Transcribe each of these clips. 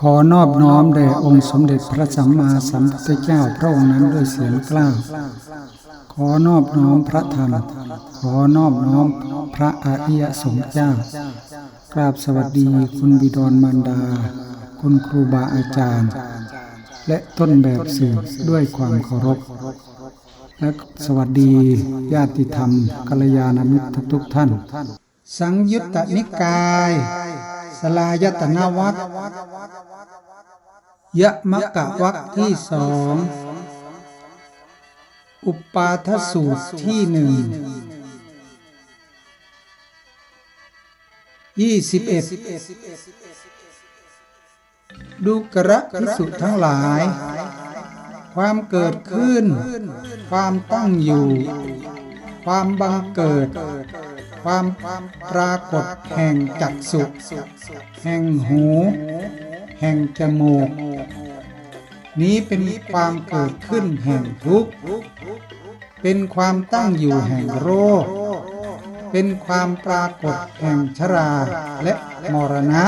ขอนอบน้อมแด่องค์สมเด็จพระสัมมาสัมพุทธเจ้าพระองค์นั้นด้วยเสียงกล้าวขอนอบน้อมพระธรรม ขอนอบน้อมพระอริยสงฆ์เจ้า กราบสวัสดีคุณบิดรมารดา คุณครูบาอาจารย์ และต้นแบบสื่อด้วยความเคารพ และสวัสดีญาติธรรมกัลยาณมิตรทุกท่าน สังยุตตนิกาย สลายตนาวัคยะมะกะวักที่สองอุปปาทสูตรที่หนึ่งยี่สิบเอ็ดดูกระพิสุทั้งหลาย ความเกิดขึ้น ความตั้งอยู่ ความบังเกิด ความปรากฏแห่งจักสุแห่งหู แห่งจมูก นี้เป็นความเกิดขึ้นแห่งทุกข์เป็นความตั้งอยู่แห่งโรค เป็นความปรากฏแห่งชราและมรณะ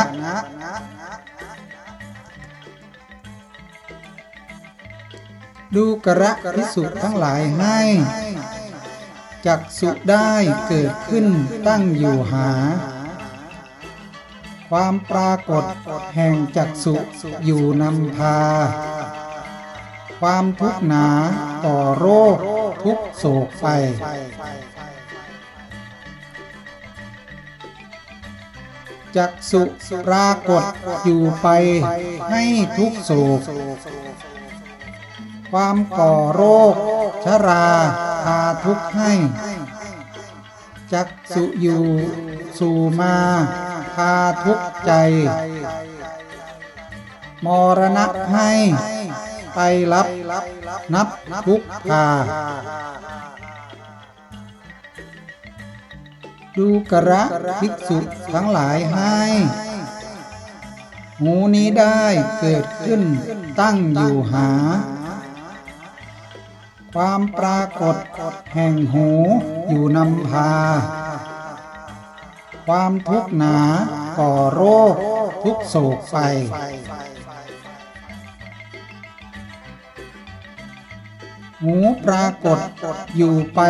ดูกระพิสุทั้งหลายให้ จักสุได้เกิดขึ้นตั้งอยู่หา ความปรากฏแห่งจักสุอยู่นำพา ความทุกข์หนาต่อโรคทุกโศกไปจักสุปรากฏอยู่ไปให้ทุกโศก ความก่อโรค ชรา พาทุกข์ให้ จักสุอยู่สู่มาพาทุกข์ใจ มรณะให้ไปรับนับทุกข์พาดูกระภิกษุทั้งหลายให้หูนี้ได้เกิดขึ้นตั้งอยู่หา ความปรากฏแห่งหูอยู่นำพา ความทุกข์หนาก่อโรคทุกโศกไป หูปรากฏอยู่ไป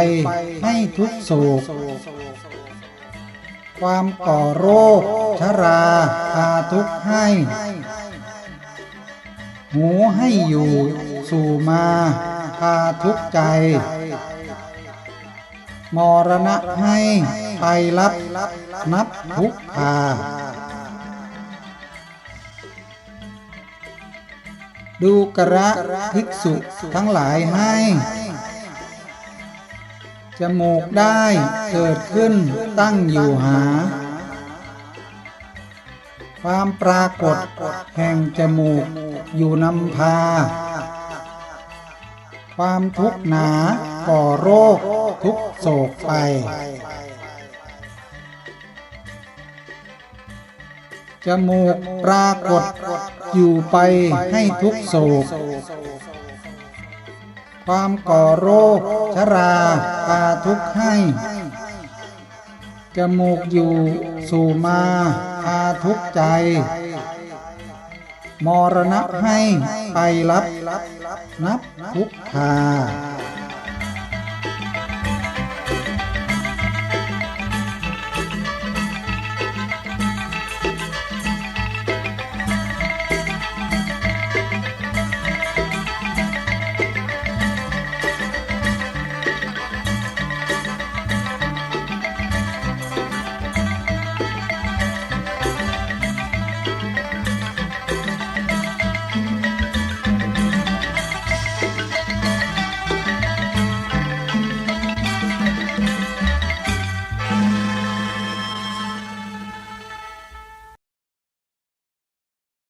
ให้ทุกโศก ความก่อโรคชราพาทุกข์ให้ หูให้อยู่สู่มา พาทุกใจ มรณะให้ไปรับนับทุกพาดูกระภิกษุทั้งหลายให้ จมูกได้เกิดขึ้นตั้งอยู่หา ความปรากฏแห่งจมูกอยู่นำพา ความทุกข์หนาก่อโรคทุกโศกไป จมูกปรากฏอยู่ไปให้ทุกโศก ความก่อโรคชราพาทุกข์ให้ จมูกอยู่สู่มาพาทุกข์ใจ มรณะให้ไปรับ นับพุกธา